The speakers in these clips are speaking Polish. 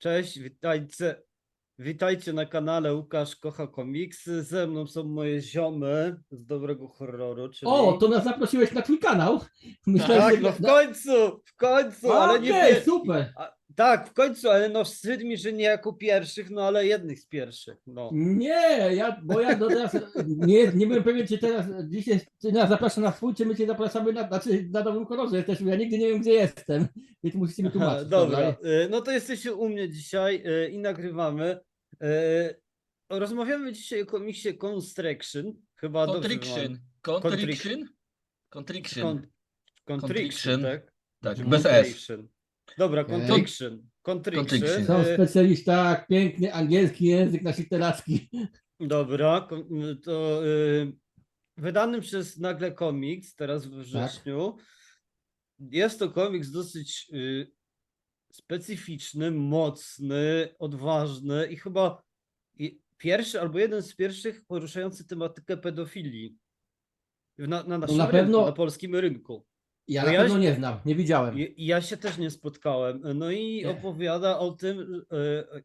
Cześć, witajcie. Witajcie na kanale Łukasz Kocha Komiksy. Ze mną są moje ziomy z dobrego horroru, czyli... O, to nas zaprosiłeś na twój kanał. Myślałem, Tak, że- no w końcu, w końcu, A, ale nie okej, super. A, Tak, w końcu, ale no wstyd mi, że nie jako pierwszych, no ale jednych z pierwszych, no. Nie, ja, bo ja do teraz nie, nie byłem pewien, czy teraz dzisiaj czy nas zaprasza na swój, czy my cię zapraszamy na, znaczy na nowym kolorze jesteśmy. Ja nigdy nie wiem, gdzie jestem, więc musicie mi tłumaczyć. Dobra, y, no to jesteście u mnie dzisiaj y, i nagrywamy. Y, Rozmawiamy dzisiaj o komiksie Constriction, chyba dobrze Contriction. wymawia- Contriction? Contriction. Con- Contriction, Contriction. tak? Tak, bez S. Dobra, Okej. Contriction. Contriction. Contriction. Są y, specjalista, tak, piękny angielski język nasz literacki. Dobra, to y, wydany przez Nagle Comics teraz Tak. we wrześniu. Jest to komiks dosyć y, specyficzny, mocny, odważny i chyba pierwszy albo jeden z pierwszych poruszający tematykę pedofilii na, na naszym na rynku, pewno- na polskim rynku. Ja na ja pewno się- nie znam, nie widziałem. I ja się też nie spotkałem. No i Nie. opowiada o tym, e,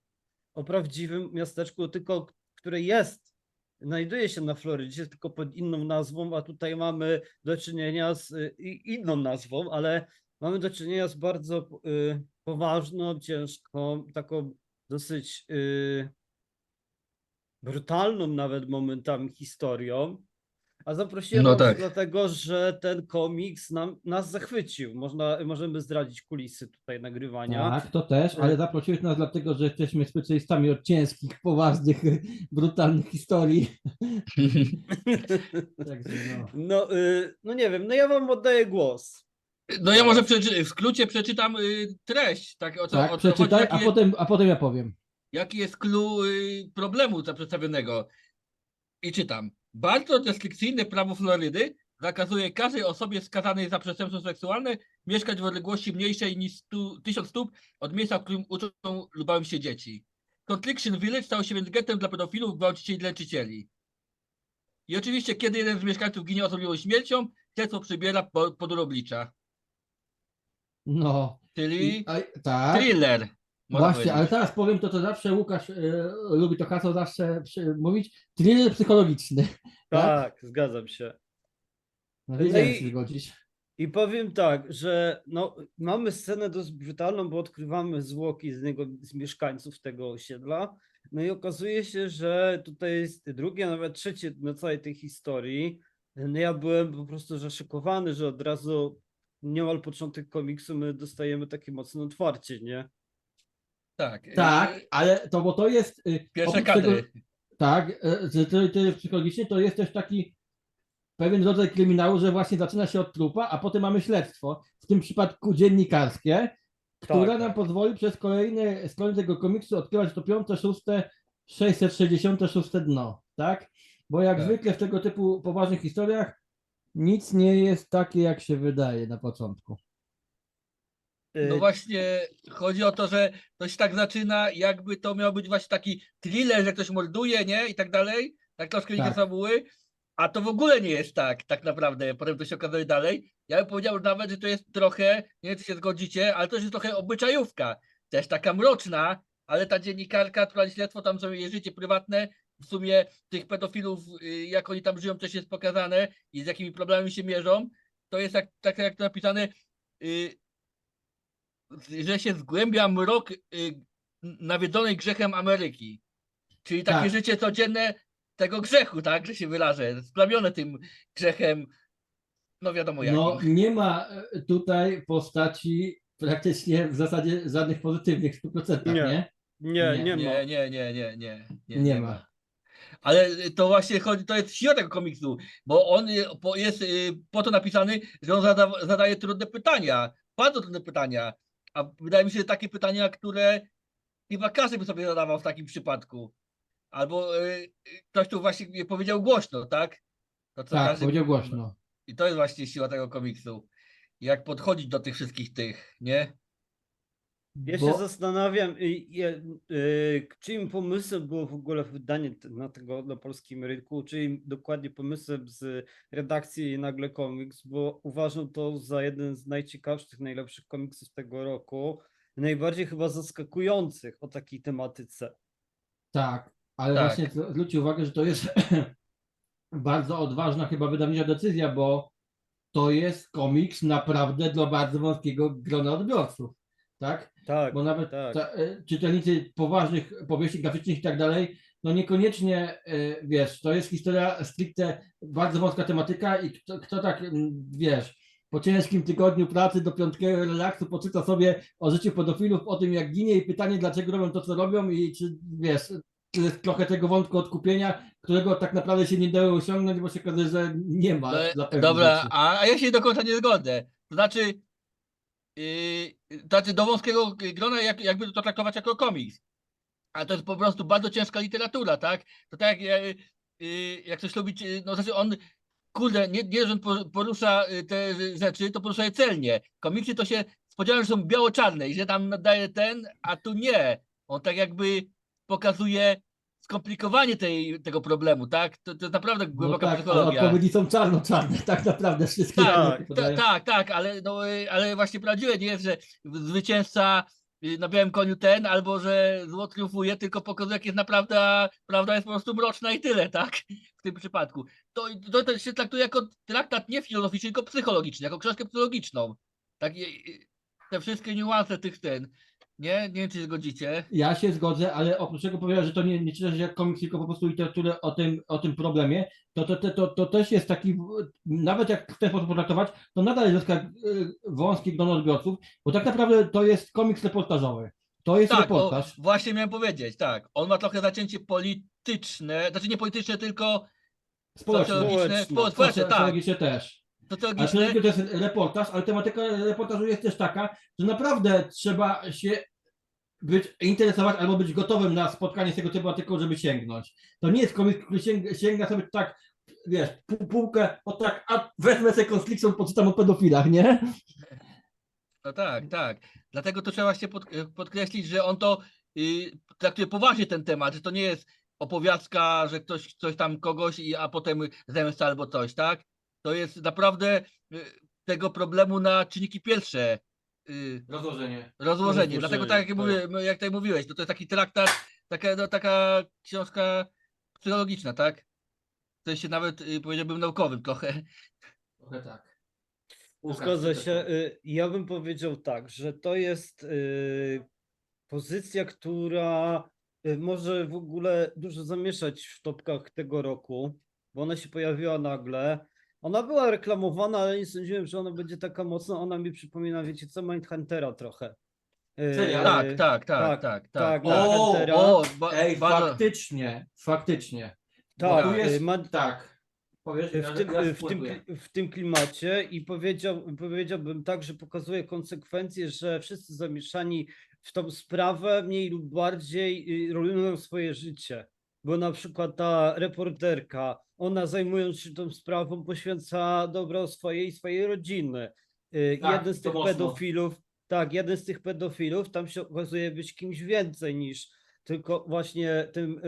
o prawdziwym miasteczku, tylko które jest, znajduje się na Florydzie, tylko pod inną nazwą, a tutaj mamy do czynienia z e, inną nazwą, ale mamy do czynienia z bardzo e, poważną, ciężką, taką dosyć brutalną nawet momentami historią. A zaprosiłem No was tak. dlatego, że ten komiks nam, nas zachwycił. Można, możemy zdradzić kulisy tutaj nagrywania. Tak, to też, ale zaprosiłeś nas dlatego, że jesteśmy specjalistami od ciężkich, poważnych, brutalnych historii. Także no. No, y, no nie wiem, no ja wam oddaję głos. No ja może przeczy- w skrócie przeczytam y, treść, tak, o co, Tak, o co przeczytaj, jaki, a jest, potem, a potem ja powiem. jaki jest clue y, problemu przedstawionego. I czytam. Bardzo restrykcyjne prawo Florydy zakazuje każdej osobie skazanej za przestępstwo seksualne mieszkać w odległości mniejszej niż stu, 1000 stóp od miejsca, w którym uczą lub bawią się dzieci. Contriction Village stał się więc getem dla pedofilów, gwałcicieli i leczycieli. I oczywiście, kiedy jeden z mieszkańców ginie osobliwą śmiercią, śledztwo przybiera po-. No. Czyli I, a, tak. thriller. Można Właśnie, ale powiedzieć. teraz powiem to, co zawsze Łukasz e, lubi to hasło zawsze przy, mówić. Thriller psychologiczny. Tak, zgadzam się. No, No wiedziałem, i- zgodzisz. I powiem tak, że no, mamy scenę dość brutalną, bo odkrywamy zwłoki z niego, z mieszkańców tego osiedla. No i okazuje się, że tutaj jest drugie, a nawet trzecie na całej tej historii. No ja byłem po prostu zaszokowany, że od razu niemal początek komiksu my dostajemy takie mocne otwarcie, nie? Tak. Tak, ale to, bo to jest. y, Pierwsze oprócz tego- kadry. Tak, że to, to jest psychologicznie, to jest też taki pewien rodzaj kryminału, że właśnie zaczyna się od trupa, a potem mamy śledztwo, w tym przypadku dziennikarskie, które Tak. nam pozwoli przez kolejne strony tego komiksu odkrywać to piąte, szóste, 666 dno, tak? Bo jak Tak. zwykle w tego typu poważnych historiach nic nie jest takie, jak się wydaje na początku. No Y, właśnie chodzi o to, że to się tak zaczyna, jakby to miał być właśnie taki thriller, że ktoś morduje, nie? I tak dalej. Tak troszkę Tak. tak. fabuły. A to w ogóle nie jest tak, tak naprawdę. Potem to się okazuje dalej. Ja bym powiedział nawet, że to jest trochę, nie wiem czy się zgodzicie, ale to jest trochę obyczajówka. Też taka mroczna, ale ta dziennikarka, która śledztwo tam sobie jej życie prywatne, w sumie tych pedofilów, y, jak oni tam żyją, też jest pokazane i z jakimi problemami się mierzą. To jest jak, tak jak to napisane, y, że się zgłębia mrok y, nawiedzonej grzechem Ameryki. Czyli takie Tak. życie codzienne tego grzechu, tak, że się wyrażę, splamione tym grzechem, no wiadomo jakim. No nie ma e, tutaj postaci praktycznie w zasadzie żadnych pozytywnych w 100%, nie? Nie. nie, nie, nie, ma. nie, nie, nie, nie, nie, nie, Nie ma. Ale y, to właśnie chodzi, to jest siła tego komiksu, bo on po- jest po to napisany, że on zada, zadaje trudne pytania, bardzo trudne pytania. A wydaje mi się, że takie pytania, które chyba każdy by sobie zadawał w takim przypadku. Albo y, y, ktoś tu właśnie nie powiedział głośno, tak? To, Tak, każdy- powiedział głośno. I to jest właśnie siła tego komiksu. Jak podchodzić do tych wszystkich tych, nie? Ja Bo- się zastanawiam, y, y, y, czyim pomysłem było w ogóle wydanie na tego na polskim rynku, czyim dokładnie pomysłem z redakcji Nagle Comics, bo uważam to za jeden z najciekawszych, najlepszych komiksów tego roku. najbardziej chyba zaskakujących o takiej tematyce. Tak, ale Tak. właśnie zw- zwróćcie uwagę, że to jest bardzo odważna chyba wydawnicza decyzja, bo to jest komiks naprawdę dla bardzo wąskiego grona odbiorców, tak? Tak, Bo nawet tak. ta, e, czytelnicy poważnych powieści graficznych i tak dalej, no niekoniecznie, e, wiesz, to jest historia stricte bardzo wąska tematyka i kto, kto tak, wiesz, po ciężkim tygodniu pracy do piątkowego relaksu poczyta sobie o życiu pedofilów, o tym jak ginie i pytanie, dlaczego robią to, co robią i czy, wiesz, jest trochę tego wątku odkupienia, którego tak naprawdę się nie dało osiągnąć, bo się okazuje, że nie ma No, dla Dobra, rzeczy. a ja się do końca nie zgodzę. To znaczy, yy, to znaczy do wąskiego grona jak, jakby to traktować jako komiks. A to jest po prostu bardzo ciężka literatura, tak? To tak jak, yy, yy, jak ktoś lubi, no znaczy on, kurde, nie, nie że on po- porusza y, te rzeczy, to porusza je celnie. Komiksy to się spodziewałem, że są biało-czarne i że tam nadaje ten, a tu nie. On tak jakby pokazuje skomplikowanie tej, tego problemu, tak? To, to naprawdę No głęboka tak, ale psychologia. odpowiedzi są czarno-czarne, tak naprawdę wszystkie. Tak, ta, tak, tak, ale, no, y, ale właśnie prawdziwe nie jest, że zwycięzca y, na białym koniu ten, albo że zło triumfuje, tylko pokazuje, jak jest naprawdę, prawda jest po prostu mroczna i tyle, tak? W tym przypadku. To, to, to się traktuje jako traktat nie filozoficzny, tylko psychologiczny, jako książkę psychologiczną. Tak, te wszystkie niuanse tych ten. Nie? Nie wiem, czy się zgodzicie. Ja się zgodzę, ale oprócz tego powiedział, że to nie, nie czytasz jak komiks, tylko po prostu literaturę o tym, o tym problemie, to, to, to, to, to też jest taki, nawet jak w ten sposób potraktować, to nadal jest troszkę y, wąski grono odbiorców, bo tak naprawdę to jest komiks reportażowy. To jest Tak, o, reportaż. właśnie miałem powiedzieć, tak. On ma trochę zacięcie polityczne, znaczy nie polityczne, tylko Społeczny. socjologiczne, Społeczne. społeczne, tak. Też. A Socjologiczne. to jest reportaż, ale tematyka reportażu jest też taka, że naprawdę trzeba się być, interesować albo być gotowym na spotkanie z tego tematyką, żeby sięgnąć. To nie jest komiks, który sięga, sięga sobie tak, wiesz, pół, półkę, o tak, a wezmę sobie konfliktą, poczytam o pedofilach, nie? No tak, tak. Dlatego to trzeba właśnie pod, podkreślić, że on to y, traktuje poważnie ten temat, że to nie jest opowiastka, że ktoś coś tam kogoś, i, a potem zemsta albo coś, tak? To jest naprawdę y, tego problemu na czynniki pierwsze y, Rozłożenie. rozłożenie. Dlatego tak jak, mówię, jak tutaj mówiłeś, to, to jest taki traktat, taka, no, taka książka psychologiczna, tak? W sensie nawet y, powiedziałbym naukowym trochę. Trochę tak. Zgodzę się. y, Ja bym powiedział tak, że to jest pozycja, która może w ogóle dużo zamieszać w topkach tego roku, bo ona się pojawiła nagle. Ona była reklamowana, ale nie sądziłem, że ona będzie taka mocna. Ona mi przypomina, wiecie co, Mindhuntera trochę. Y? Tak, tak, tak, tak, tak, tak. tak, O. O, ba, Ej, bardzo, faktycznie, faktycznie. Bo Tak, tu y, jest, ma- tak. Powiesz, ja- w tym, ja w, tym, w tym klimacie i powiedział, powiedziałbym tak, że pokazuje konsekwencje, że wszyscy zamieszani w tą sprawę mniej lub bardziej y, rolują swoje życie. Bo na przykład ta reporterka, ona zajmując się tą sprawą, poświęca dobro swojej i swojej rodziny. Y, Tak, jeden z tych mocno. pedofilów, tak, jeden z tych pedofilów tam się okazuje być kimś więcej niż tylko właśnie tym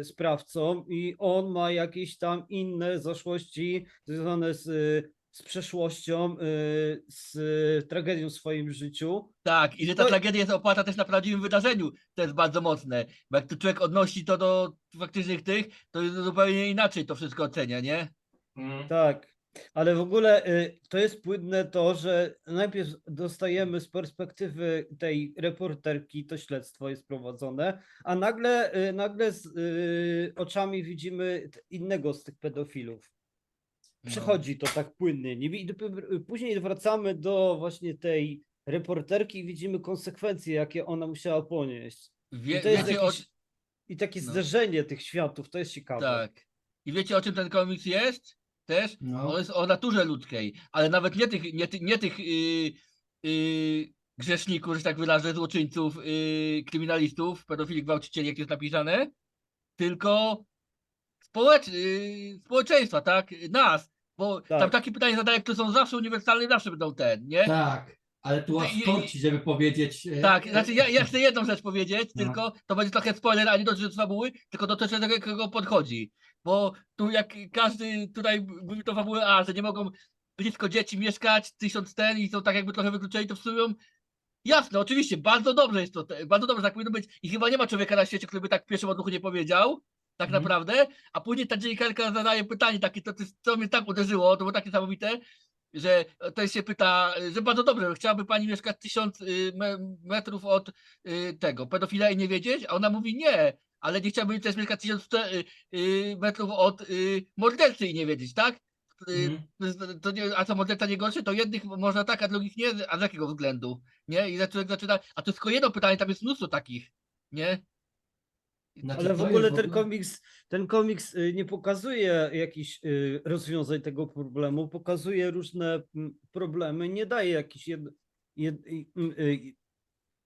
y, sprawcą i on ma jakieś tam inne zaszłości związane z, y, z przeszłością, y, z tragedią w swoim życiu. Tak, i że ta No i- tragedia jest oparta też na prawdziwym wydarzeniu. To jest bardzo mocne. Bo jak tu człowiek odnosi to do faktycznych tych, to jest zupełnie inaczej to wszystko ocenia, nie? Mm. Tak, ale w ogóle y, to jest płynne to, że najpierw dostajemy z perspektywy tej reporterki, to śledztwo jest prowadzone, a nagle, y, nagle z y, oczami widzimy t- innego z tych pedofilów. No. Przychodzi to tak płynnie. Nie, wi- dopiero- później wracamy do właśnie tej reporterki i widzimy konsekwencje, jakie ona musiała ponieść. Wie, I to jest o, I takie no. zderzenie tych światów, to jest ciekawe. tak. I wiecie o czym ten komiks jest? Też? No. On jest o naturze ludzkiej, ale nawet nie tych, nie, ty, nie tych yy, yy, grzeszników, że tak wyrażę, złoczyńców, yy, kryminalistów, pedofili, gwałcicieli, jak jest napisane, tylko społecz, yy, społeczeństwa, tak? Nas. Bo tam Tak. takie pytania zadaję, które są zawsze uniwersalne i zawsze będą ten, nie? Tak, ale tu aż I- żeby powiedzieć. e, Tak, e, znaczy ja, ja chcę jedną rzecz powiedzieć, No. tylko to będzie trochę spoiler, a nie dotyczy fabuły, tylko dotyczy tego, jak kogo podchodzi. Bo tu jak każdy tutaj mówi to fabułę, a że nie mogą blisko dzieci mieszkać, tysiąc ten i są tak jakby trochę wykluczeni, to w sumie Jasne, oczywiście, bardzo dobrze jest to, te- bardzo dobrze tak powinno być i chyba nie ma człowieka na świecie, który by tak w pierwszym odruchu nie powiedział, tak Mhm. naprawdę, a później ta dziennikarka zadaje pytanie takie, to, to mnie tak uderzyło, to było takie niesamowite, że to się pyta, że bardzo dobrze, chciałaby pani mieszkać tysiąc y, me- metrów od y, tego pedofila i nie wiedzieć, a ona mówi nie, ale nie chciałabym też mieszkać tysiąc y, metrów od mordercy i nie wiedzieć, tak? Mhm. to nie, a co morderca nie gorszy, to jednych można tak, a drugich nie, a z jakiego względu? Nie? I człowiek zaczyna, a to jest tylko jedno pytanie, tam jest mnóstwo takich, nie? Znaczy, Ale w ogóle ten komiks, ten komiks y, nie pokazuje jakichś y, rozwiązań tego problemu, pokazuje różne mm, problemy, nie daje jakichś jed, jed, y, y,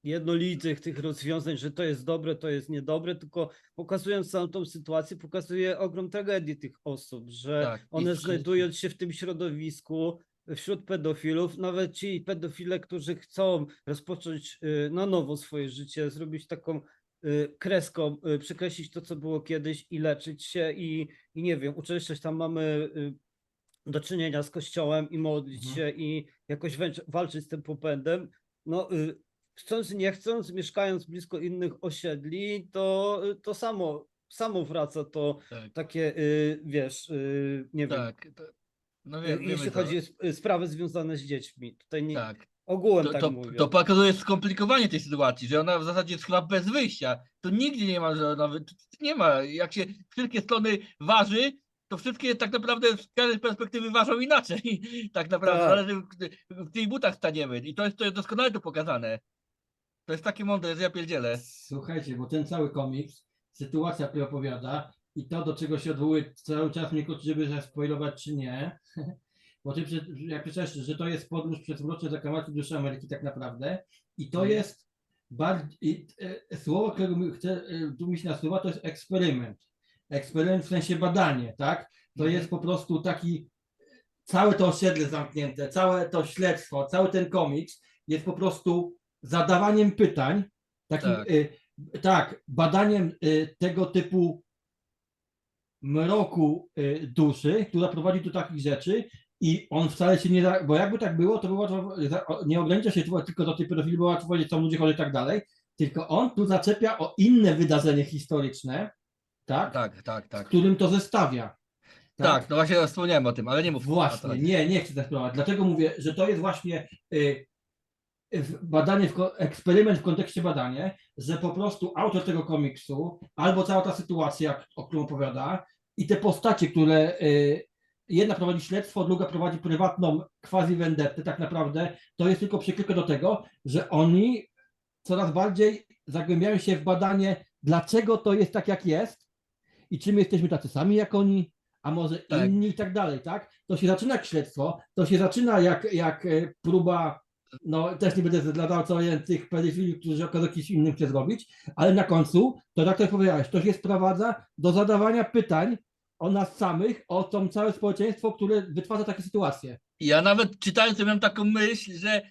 jednolitych tych rozwiązań, że to jest dobre, to jest niedobre, tylko pokazując całą tą sytuację, pokazuje ogrom tragedii tych osób, że Tak, one znajdując się w tym środowisku, wśród pedofilów, nawet ci pedofile, którzy chcą rozpocząć na nowo swoje życie, zrobić taką kreską, y, przekreślić to, co było kiedyś i leczyć się i, i nie wiem, uczęszczać tam mamy y, do czynienia z kościołem i modlić Mhm. się i jakoś walczyć z tym popędem, no y, chcąc nie chcąc, mieszkając blisko innych osiedli, to, y, to samo, samo wraca to Tak, takie, y, wiesz, y, nie wiem, tak. To, no y, wiem, jeśli chodzi o sp- y, sprawy związane z dziećmi. Tutaj nie, Tak. Ogółem To, tak to, mówię. to pokazuje skomplikowanie tej sytuacji, że ona w zasadzie jest chyba bez wyjścia. To nigdzie nie ma, że nawet nie ma. Jak się wszystkie strony waży, to wszystkie tak naprawdę z każdej perspektywy ważą inaczej. Tak naprawdę Tak. zależy w, w tych butach staniemy. I to jest, to jest doskonale tu pokazane. To jest takie mądre, że ja pierdzielę. Słuchajcie, bo ten cały komiks, sytuacja, która opowiada i to, do czego się odwołuje cały czas mnie kłóci, żeby zaspoilować czy nie, bo ty, jak piszesz, że to jest podróż przez mroczne zakamarki duszy Ameryki tak naprawdę i to Mhm. jest bardziej, e, słowo, którego mi chce, e, tu mi się nasuwa, to jest eksperyment. Eksperyment w sensie badanie, tak? To Mhm. jest po prostu taki, całe to osiedle zamknięte, całe to śledztwo, cały ten komiks jest po prostu zadawaniem pytań, takim, Tak. y, tak, badaniem y, tego typu mroku y, duszy, która prowadzi do takich rzeczy i on wcale się nie da, bo jakby tak było, to było, to nie ogranicza się tylko- do tych pedofili, bo łatwo powiedzieć, są ludzie chorzy i tak dalej, tylko on tu zaczepia o inne wydarzenie historyczne, tak, Tak, tak, z tak. którym to zestawia. Tak, no właśnie wspomniałem o tym, ale nie mów. Właśnie, nie, nie chcę tak. Dlatego mówię, że to jest właśnie y, badanie, w, eksperyment w kontekście badania, że po prostu autor tego komiksu, albo cała ta sytuacja, o którą opowiada, i te postacie, które y, jedna prowadzi śledztwo, druga prowadzi prywatną quasi vendettę, tak naprawdę, to jest tylko przykryte do tego, że oni coraz bardziej zagłębiają się w badanie, dlaczego to jest tak, jak jest i czy my jesteśmy tacy sami jak oni, a może Tak. inni i tak dalej, tak? To się zaczyna jak śledztwo, to się zaczyna jak, jak e, próba, no też nie będę zdradzał co tych pedofili, którzy okazało kimś innym chce zrobić, ale na końcu, to tak jak powiedziałeś, to się sprowadza do zadawania pytań o nas samych, o to całe społeczeństwo, które wytwarza takie sytuacje. Ja nawet czytając to miałem taką myśl, że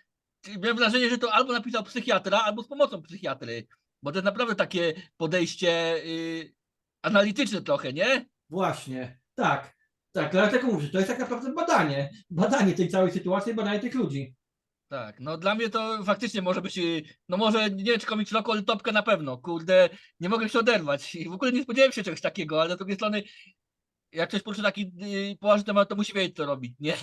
miałem wrażenie, że to albo napisał psychiatra, albo z pomocą psychiatry. Bo to jest naprawdę takie podejście y, analityczne trochę, nie? Właśnie, tak. Tak, dlatego mówię, że to jest tak naprawdę badanie. Badanie tej całej sytuacji, badanie tych ludzi. Tak, no dla mnie to faktycznie może być, y, no może nie czy komiks roku, ale topka na pewno. Kurde, nie mogę się oderwać. I w ogóle nie spodziewałem się czegoś takiego, ale z drugiej strony, jak ktoś poruszy taki y, poważny temat, to musi wiedzieć co robić, nie?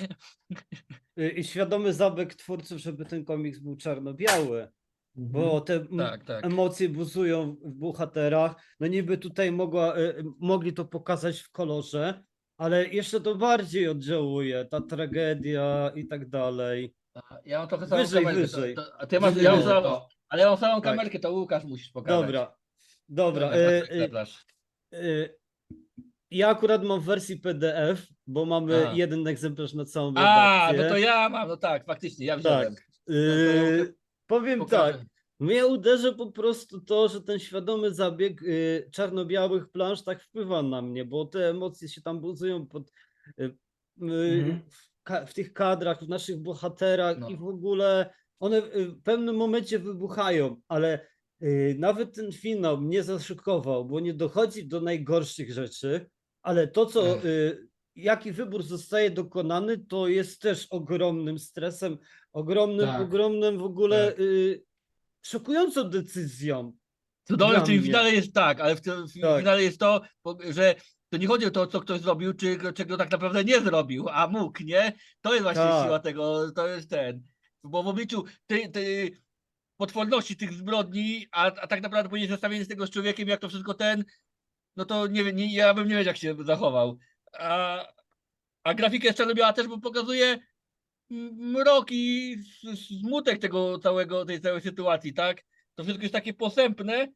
Y, I świadomy zabieg twórców, żeby ten komiks był czarno-biały, bo te m- Tak, tak. emocje buzują w bohaterach. No niby tutaj mogła, y, y, mogli to pokazać w kolorze, ale jeszcze to bardziej oddziałuje, ta tragedia i tak dalej. Ja mam trochę samą Wyżej, kamerkę. wyżej. To, to, a ty masz, Wyżej, ja mam wyżej, samą, o. ale ja mam samą Tak. kamerkę, to Łukasz musisz pokazać. Dobra, dobra. Dobra, y, y, y, ja akurat mam w wersji PDF, bo mamy Aha. jeden egzemplarz na całą A, redakcję. no to ja mam, no tak, faktycznie, ja wziąłem. Tak. Y, powiem Pokażę. tak. Mnie uderzy po prostu to, że ten świadomy zabieg y, czarno-białych plansz tak wpływa na mnie, bo te emocje się tam buzują pod, y, y, Mhm. w, ka- w tych kadrach, w naszych bohaterach No. i w ogóle one y, w pewnym momencie wybuchają, ale y, nawet ten finał mnie zaszokował, bo nie dochodzi do najgorszych rzeczy, ale to, co Ech. y, jaki wybór zostaje dokonany, to jest też ogromnym stresem, ogromnym, Tak. ogromnym w ogóle Tak. y, szokującą decyzją. Cudowne Dla w finale jest tak, ale w tym w Tak. finale jest to, że to nie chodzi o to, co ktoś zrobił, czy czego tak naprawdę nie zrobił, a mógł, nie? To jest właśnie Tak. siła tego, to jest ten. Bo w obliczu tej, tej potworności tych zbrodni, a, a tak naprawdę później zestawienie z tego z człowiekiem, jak to wszystko ten, no to nie wiem, nie, ja bym nie wiedział, jak się zachował. A, a grafika jest czarno-biała też, bo pokazuje mrok i smutek tego całego, tej całej sytuacji, tak? To wszystko jest takie posępne,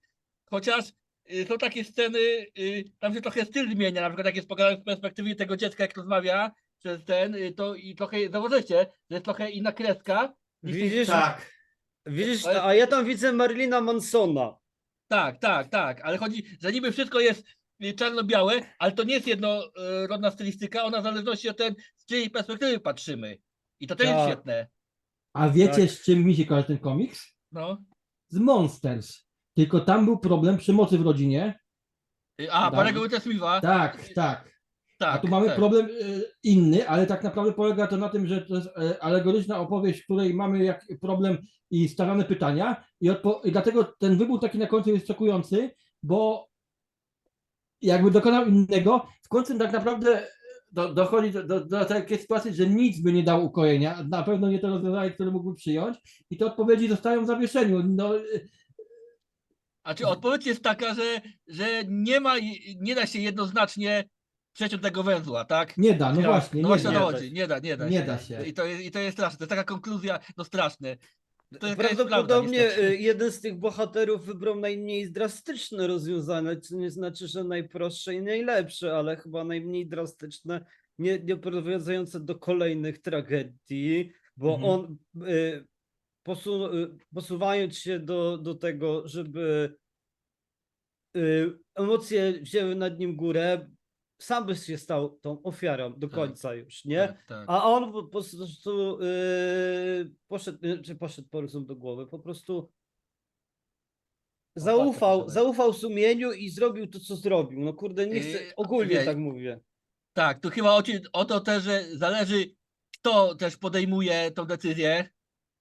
chociaż y, są takie sceny, y, tam się trochę styl zmienia, na przykład jak jest pokazane z perspektywy tego dziecka, jak rozmawia przez ten, y, to i trochę, zauważycie, że jest trochę inna kreska. Widzisz, Tak. widzisz, a ja tam widzę Marlina Mansona. Tak, tak, tak, ale chodzi, że niby wszystko jest y, czarno-białe, ale to nie jest jednorodna stylistyka, ona w zależności od tego, z czyjej perspektywy patrzymy. I to też jest Tak. świetne. A wiecie, Tak. z czym mi się kojarzy ten komiks? No. Z Monsters. Tylko tam był problem przemocy w rodzinie. Y, A, Dawid. Parego Smitha. Tak, tak. Tak. A tu mamy tak. problem y, inny, ale tak naprawdę polega to na tym, że to jest e, alegoryczna opowieść, w której mamy jak problem i stawiane pytania i, i dlatego ten wybór taki na końcu jest szokujący, bo jakby dokonał innego, w końcu tak naprawdę do, dochodzi do, do, do takiej sytuacji, że nic by nie dało ukojenia, na pewno nie to rozwiązanie, które mógłby przyjąć i te odpowiedzi zostają w zawieszeniu. No, A czy odpowiedź jest taka, że, że nie ma, nie da się jednoznacznie przeciąć tego węzła, tak? nie da, no Ja- właśnie, No nie właśnie o da. to da chodzi. Nie da, nie da Nie się. da się. I to jest, i to jest straszne. To jest taka konkluzja, no straszne. To jest Prawdopodobnie prawda, y, jeden z tych bohaterów wybrał najmniej drastyczne rozwiązanie, co nie znaczy, że najprostsze i najlepsze, ale chyba najmniej drastyczne, nie, nie prowadzące do kolejnych tragedii, bo Mhm. on y, posu, y, posuwając się do, do tego, żeby y, emocje wzięły nad nim górę, sam by się stał tą ofiarą do Tak. końca już, nie? Tak, tak. A on po prostu yy, poszedł, czy poszedł po rozum do głowy, po prostu zaufał, zaufał sumieniu i zrobił to, co zrobił. No kurde, nie chcę, Yy, ogólnie wie- tak mówię. Tak, tu chyba o, ci- o to też, że zależy, kto też podejmuje tą decyzję.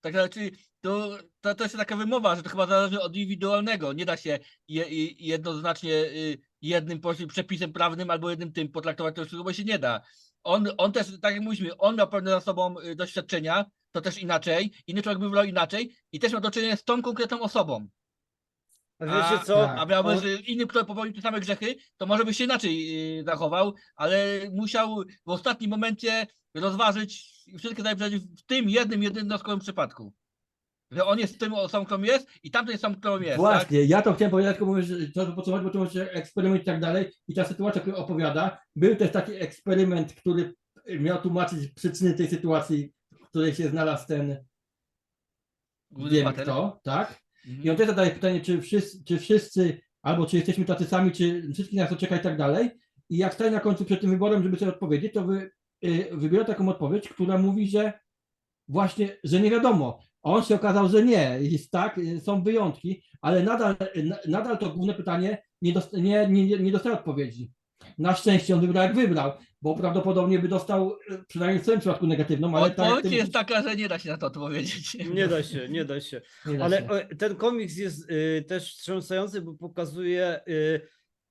Tak, znaczy, to, to, to jest taka wymowa, że to chyba zależy od indywidualnego. Nie da się je, je, jednoznacznie y, jednym przepisem prawnym albo jednym tym potraktować to wszystko, bo się nie da. On, on też, tak jak mówiliśmy, on miał pewne za sobą y, doświadczenia, to też inaczej. Inny człowiek by wybrał inaczej i też miał do czynienia z tą konkretną osobą. A wiecie co? A miałby, On- inny, kto popełnił te same grzechy, to może by się inaczej yy, zachował, ale musiał w ostatnim momencie rozważyć wszystkie zajęcia w tym jednym, jednostkowym przypadku. Że on jest tym osobą, jest i tamten jest osobą, jest. Tak? Właśnie, ja to chciałem powiedzieć, tylko mówię, że to podsumować, bo to może eksperyment i tak dalej. I ta sytuacja, którą opowiada, był też taki eksperyment, który miał tłumaczyć przyczyny tej sytuacji, w której się znalazł ten Główny wiem bohater. kto, tak? Mhm. I on też zadaje pytanie, czy wszyscy, czy wszyscy, albo czy jesteśmy tacy sami, czy wszystkich nas to czeka i tak dalej. I jak staje na końcu przed tym wyborem, żeby sobie odpowiedzieć, to wy, y, wybiera taką odpowiedź, która mówi, że właśnie, że nie wiadomo. On się okazał, że nie. Jest tak, y, są wyjątki, ale nadal, y, na- nadal to główne pytanie nie, dost, nie, nie, nie dostaje odpowiedzi. Na szczęście on wybrał jak wybrał, bo prawdopodobnie by dostał, y, przynajmniej w swoim przypadku negatywną, ale tak. Odpowiedź tym- jest taka, że nie da się na to odpowiedzieć. Nie da się, nie da się. nie da Ale się. ten komiks jest y, też wstrząsający, bo pokazuje, y,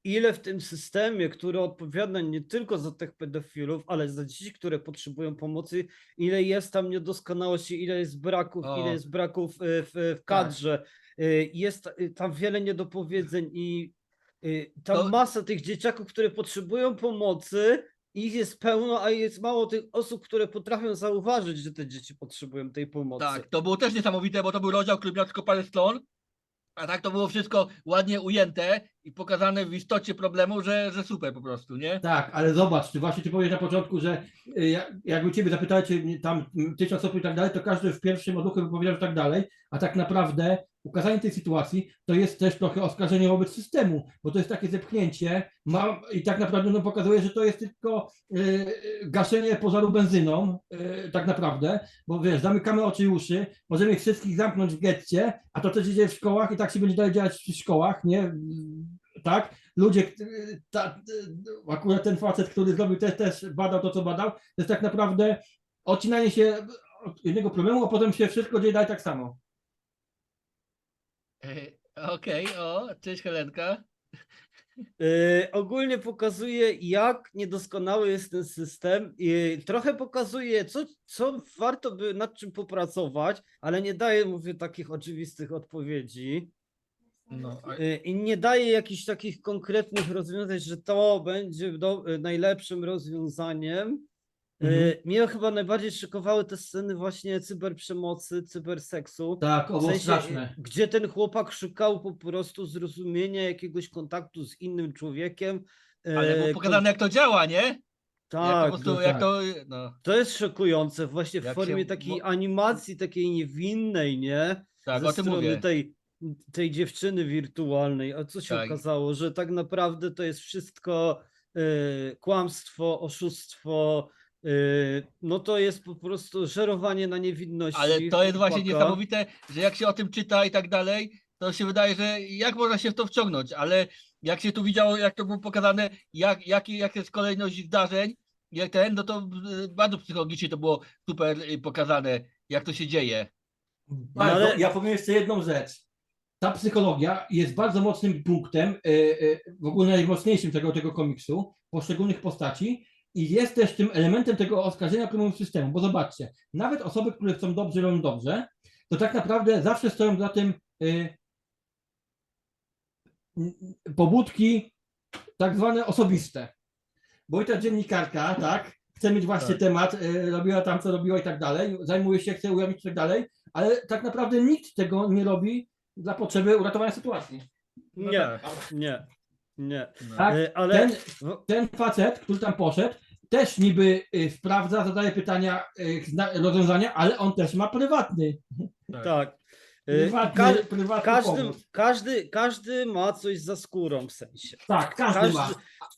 ile w tym systemie, który odpowiada nie tylko za tych pedofilów, ale za dzieci, które potrzebują pomocy, ile jest tam niedoskonałości, ile jest braków, O. ile jest braków y, w, w kadrze. Y, Jest y, tam wiele niedopowiedzeń i y, tam To- masa tych dzieciaków, które potrzebują pomocy. Ich jest pełno, a jest mało tych osób, które potrafią zauważyć, że te dzieci potrzebują tej pomocy. Tak, to było też niesamowite, bo to był rozdział, który miał tylko parę stron, a tak to było wszystko ładnie ujęte i pokazane w istocie problemu, że, że super po prostu, nie? Tak, ale zobacz, ty właśnie ty powiesz na początku, że y, jak- jakby ciebie zapytali, czy tam tysiąc osób i tak dalej, to każdy w pierwszym odruchu by powiedział, że tak dalej, a tak naprawdę ukazanie tej sytuacji to jest też trochę oskarżenie wobec systemu, bo to jest takie zepchnięcie ma, i tak naprawdę no, pokazuje, że to jest tylko y, y, gaszenie pożaru benzyną, y, tak naprawdę, bo wiesz, zamykamy oczy i uszy, możemy ich wszystkich zamknąć w getcie, a to też idzie w szkołach i tak się będzie dalej działać w szkołach, nie? Tak? ludzie, k- ta, akurat ten facet, który zrobił też, też badał to, co badał, to jest tak naprawdę odcinanie się od jednego problemu, a potem się wszystko dzieje dalej tak samo. E, Okej, o, cześć Helenka. Yy, ogólnie pokazuje, jak niedoskonały jest ten system. I trochę pokazuje, co, co warto by nad czym popracować, ale nie daje, mówię, takich oczywistych odpowiedzi. No, a- Yy, I nie daje jakichś takich konkretnych rozwiązań, że to będzie do, najlepszym rozwiązaniem. Mhm. Mnie chyba najbardziej szykowały te sceny właśnie cyberprzemocy, cyberseksu. Tak, W owo sensie, straszne. gdzie ten chłopak szukał po prostu zrozumienia jakiegoś kontaktu z innym człowiekiem. ale e, było pokazane jak to działa, nie? jak to Tak, po prostu, no jak tak. to, no, to jest szokujące właśnie w Jak formie się takiej animacji, takiej niewinnej, nie? tak, Ze o tym strony mówię. tej, tej dziewczyny wirtualnej. A co się Tak. okazało, że tak naprawdę to jest wszystko e, kłamstwo, oszustwo. E, no to jest po prostu żerowanie na niewinności. Ale to jest właśnie chłopaka. niesamowite, że jak się o tym czyta i tak dalej, to się wydaje, że jak można się w to wciągnąć, ale jak się tu widziało, jak to było pokazane, jak, jak, jak jest kolejność zdarzeń, jak ten, no to y, bardzo psychologicznie to było super y, pokazane, jak to się dzieje. Bardzo. ale- Ja powiem jeszcze jedną rzecz. Ta psychologia jest bardzo mocnym punktem, w ogóle najmocniejszym tego, tego komiksu, poszczególnych postaci i jest też tym elementem tego oskarżenia premium systemu, bo zobaczcie, nawet osoby, które chcą dobrze, robią dobrze, to tak naprawdę zawsze stoją za tym n- n- pobudki tak zwane osobiste. Bo i ta dziennikarka, tak, chce mieć właśnie Tak. temat, e, robiła tam, co robiła i tak dalej, zajmuje się, chce ujawnić i tak dalej, ale tak naprawdę nikt tego nie robi dla potrzeby uratowania sytuacji. No Nie, tak. nie, nie. Tak, E, Ale ten, ten facet, który tam poszedł, też niby y, sprawdza, zadaje pytania, y, rozwiązania, ale on też ma prywatny, tak. E, prywatny, ka- prywatny każdy, każdy, każdy ma coś za skórą w sensie. Tak, każdy, ma.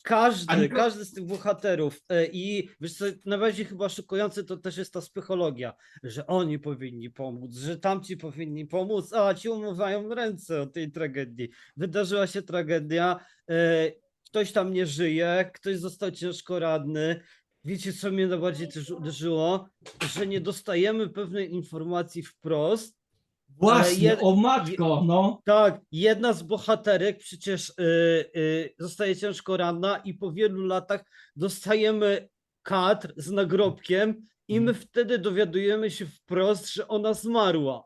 Każdy, Ani- każdy z tych bohaterów. I wiesz co, najbardziej chyba szokujące to też jest ta psychologia, że oni powinni pomóc, że tamci powinni pomóc, a ci umywają ręce od tej tragedii. Wydarzyła się tragedia, ktoś tam nie żyje, ktoś został ciężko radny. Wiecie, co mnie najbardziej też uderzyło? Że nie dostajemy pewnej informacji wprost, Właśnie, jed- o matko, no. tak, jedna z bohaterek przecież y, y, zostaje ciężko ranna i po wielu latach dostajemy kadr z nagrobkiem i my Mhm. wtedy dowiadujemy się wprost, że ona zmarła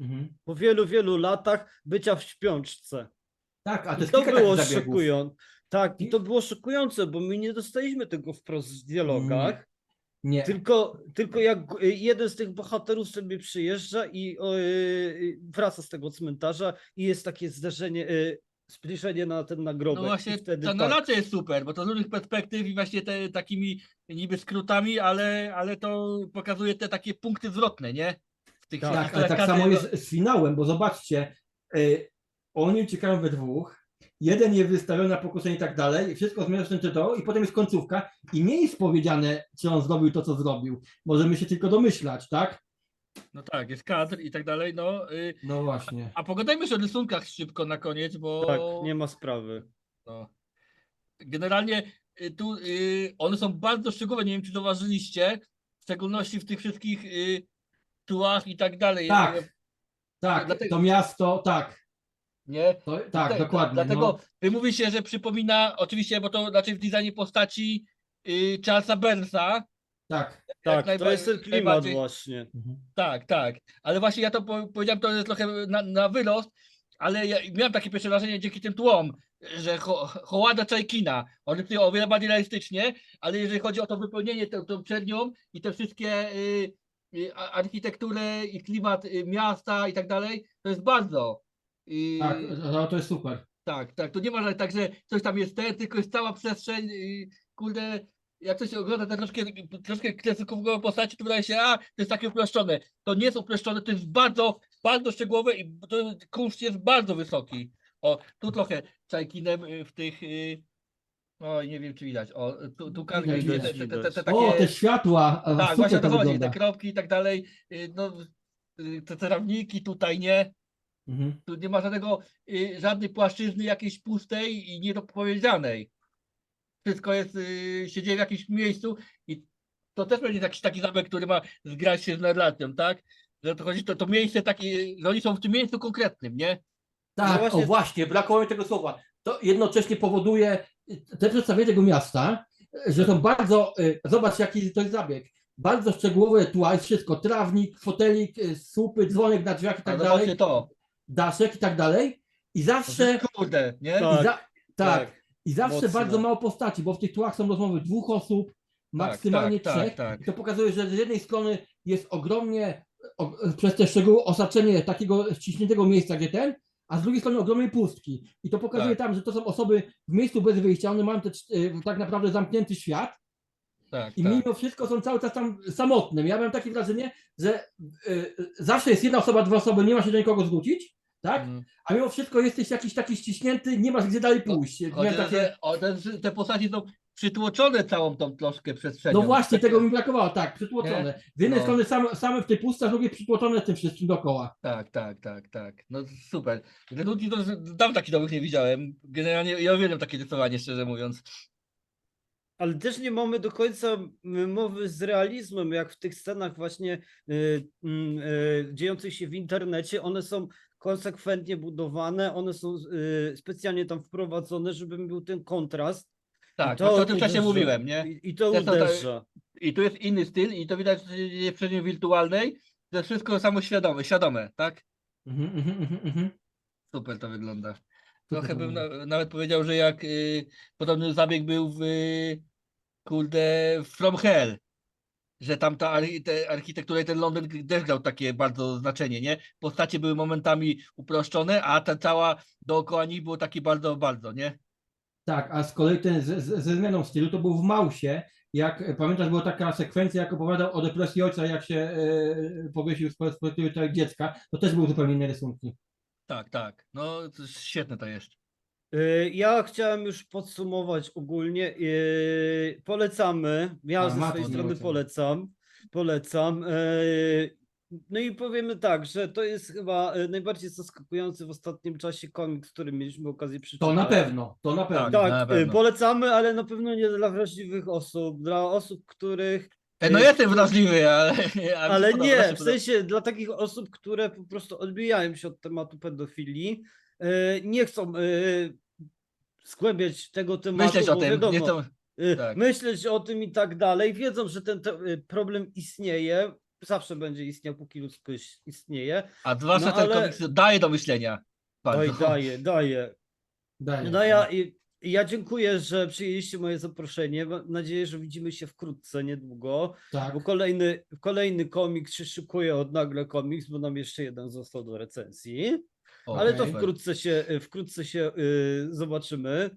Mhm. po wielu, wielu latach bycia w śpiączce. Tak, a to I jest to było szokujące. Tak, i to było szokujące, bo my nie dostaliśmy tego wprost w dialogach. Nie, Tylko, tylko jak jeden z tych bohaterów sobie przyjeżdża i o, y, y, wraca z tego cmentarza i jest takie zdarzenie, y, zbliżenie na ten nagrobek. No właśnie wtedy ta tak. narracja jest super, bo to z różnych perspektyw i właśnie te takimi niby skrótami, ale, ale to pokazuje te takie punkty zwrotne, nie? W tych Tak, tak, tak samo jest z finałem, bo zobaczcie, y, oni uciekają we dwóch, jeden jest wystawiony na pokuszenie i tak dalej, i wszystko zmierza w tym to i potem jest końcówka i nie jest powiedziane, czy on zrobił to, co zrobił. Możemy się tylko domyślać, tak? No tak, jest kadr i tak dalej, no. Y, No właśnie. a pogadajmy jeszcze o rysunkach szybko na koniec, bo Tak, nie ma sprawy. no, generalnie y, tu y, one są bardzo szczegółowe, nie wiem czy zauważyliście, w szczególności w tych wszystkich y, tułach i tak dalej. Tak, tak, Dlatego- to miasto, tak, Nie? to, tak, Dlate- dokładnie. Dlatego no. wy mówicie, że przypomina, oczywiście, bo to znaczy w designie postaci y, Charlesa Burnsa. Tak. Tak, to jest ten klimat właśnie. Mhm. Tak, tak. Ale właśnie ja to po, powiedziałem, to jest trochę na, na wyrost, ale ja miałem takie pierwsze wrażenie dzięki tym tłom, że Ho- Hołada Czajkina, on rysuje o wiele bardziej realistycznie, ale jeżeli chodzi o to wypełnienie, tą, tą przednią i te wszystkie y, y, architekturę i klimat y, miasta i tak dalej, to jest bardzo. Y, Tak, to, to jest super. tak, tak. To nie ma że tak, że coś tam jest ten, tylko jest cała przestrzeń, y, kurde, jak ktoś ogląda te troszkę, troszkę kreskówkowe postaci, to wydaje się, a, to jest takie uproszczone. To nie jest uproszczone, to jest bardzo, bardzo szczegółowe i to kunszt jest bardzo wysoki. O, tu trochę czajkinem y, w tych, y, oj, nie wiem czy widać, o, tu, tu karmi, Widać, te, te, te, te, te takie, O, te światła, a, tak, właśnie o to to chodzi, te kropki i tak dalej, y, no, te cerawniki tutaj, nie? Mhm. Tu nie ma żadnego, y, żadnej płaszczyzny jakiejś pustej i niedopowiedzianej. Wszystko jest, y, się dzieje w jakimś miejscu i to też będzie jakiś taki zamek, który ma zgrać się z narracją, tak? Że to chodzi, to, to miejsce takie, że oni są w tym miejscu konkretnym, nie? Tak, No właśnie- o właśnie, brakowało mi tego słowa. To jednocześnie powoduje, te przedstawienie tego miasta, że są bardzo, y, zobacz jaki to jest zabieg, bardzo szczegółowe tła, jest wszystko, trawnik, fotelik, y, słupy, dzwonek na drzwiach i tak no dalej, właśnie to. Daszek i tak dalej i zawsze, Kurde, nie? Tak. i za, tak, i zawsze mocno. bardzo mało postaci, bo w tych tłach są rozmowy dwóch osób, maksymalnie tak, tak, trzech tak. i to pokazuje, że z jednej strony jest ogromnie, o, przez te szczegóły osaczenie takiego ściśniętego miejsca, gdzie ten, a z drugiej strony ogromnej pustki. I to pokazuje Tak. tam, że to są osoby w miejscu bez wyjścia, one mają te, tak naprawdę zamknięty świat Tak, i tak. mimo wszystko są cały czas tam samotne. Ja mam takie wrażenie, że y, y, zawsze jest jedna osoba, dwie osoby, nie ma się do nikogo zwrócić, tak? Mm. A mimo wszystko jesteś jakiś taki ściśnięty, nie masz gdzie dalej pójść. Chodzi, Miałem że takie, o, te, te postaci są przytłoczone całą tą troszkę przestrzenią. no właśnie, tego mi brakowało, tak, przytłoczone. Z jednej No. strony same, same w tej pustce, a z drugiej przytłoczone tym wszystkim dookoła. Tak, tak, tak, tak. No super. Te ludzi to dawno takich nowych nie widziałem. Generalnie ja uwielbiam takie rysowanie, szczerze mówiąc. Ale też nie mamy do końca m, mowy z realizmem, jak w tych scenach właśnie y, mm, y, dziejących się w internecie, one są konsekwentnie budowane, one są y, specjalnie tam wprowadzone, żeby był ten kontrast. I Tak, to, o tym uderza. mówiłem, nie? I, i to Też to- uderza. I tu jest inny styl i to widać, że w przestrzeni wirtualnej. To jest wszystko samoświadome, świadome, tak? Mhm, mhm, mhm. Super to wygląda. Trochę to bym na, nawet powiedział, że jak y, podobny zabieg był w y, kurde From Hell, że tam ta archi- te architektura i ten Londyn też grał takie bardzo znaczenie, nie? Postacie były momentami uproszczone, a ta cała dookoła nich było takie bardzo, bardzo, nie? Tak, a z kolei ten ze, ze zmianą stylu to był w Mausie. Jak pamiętasz, była taka sekwencja, jak opowiadał o depresji ojca, jak się e, powiesił z perspektywy tego dziecka, to też były zupełnie inne rysunki. Tak, tak. No świetne to jest. Y, Ja chciałem już podsumować ogólnie. y, Polecamy. Ja A, ze swojej strony polecam. polecam. Y, No i powiemy tak, że to jest chyba najbardziej zaskakujący w ostatnim czasie komiks, który mieliśmy okazję przeczytać. To na pewno, to na pewno. Na Tak, y, pewno. polecamy, ale na pewno nie dla wrażliwych osób, dla osób, których. E, No y, jestem wrażliwy, ale... ale nie, w sensie dla takich osób, które po prostu odbijają się od tematu pedofilii, nie chcą zgłębiać tego tematu. Myśleć o tym, wiadomo, nie to... y, tak. myśleć o tym i tak dalej. Wiedzą, że ten te, y, problem istnieje, zawsze będzie istniał, póki ludzkość istnieje. A zwłaszcza No, ten ale- komiks daje do myślenia. Oj, Bardzo. daje, daje. Daję. No ja, ja dziękuję, że przyjęliście moje zaproszenie. Mam nadzieję, że widzimy się wkrótce, niedługo. tak. Bo kolejny, kolejny komiks się szykuje od nagle komiks, bo nam jeszcze jeden został do recenzji. O, Ale to wkrótce się, wkrótce się y, zobaczymy.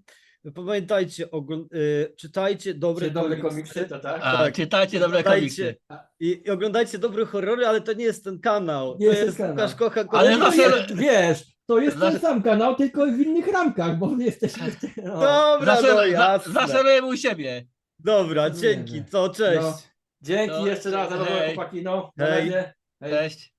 Pamiętajcie, y, czytajcie dobre, komiksy, komiksy, to tak? A, tak. czytajcie dobre komiksy. I, i oglądajcie dobre horrory, ale to nie jest ten kanał. Nie to jest kanał. Łukasz Kocha Ale to zawsze- jest, wiesz, to jest ten Zawsze- sam kanał, tylko w innych ramkach, bo jesteśmy... No. Dobra, no Zawsze, za, jasne. zawsze byłem u siebie. Dobra, dzięki, to cześć. No. Dzięki No, jeszcze raz, za chłopaki, no, na razie. Hej. Cześć.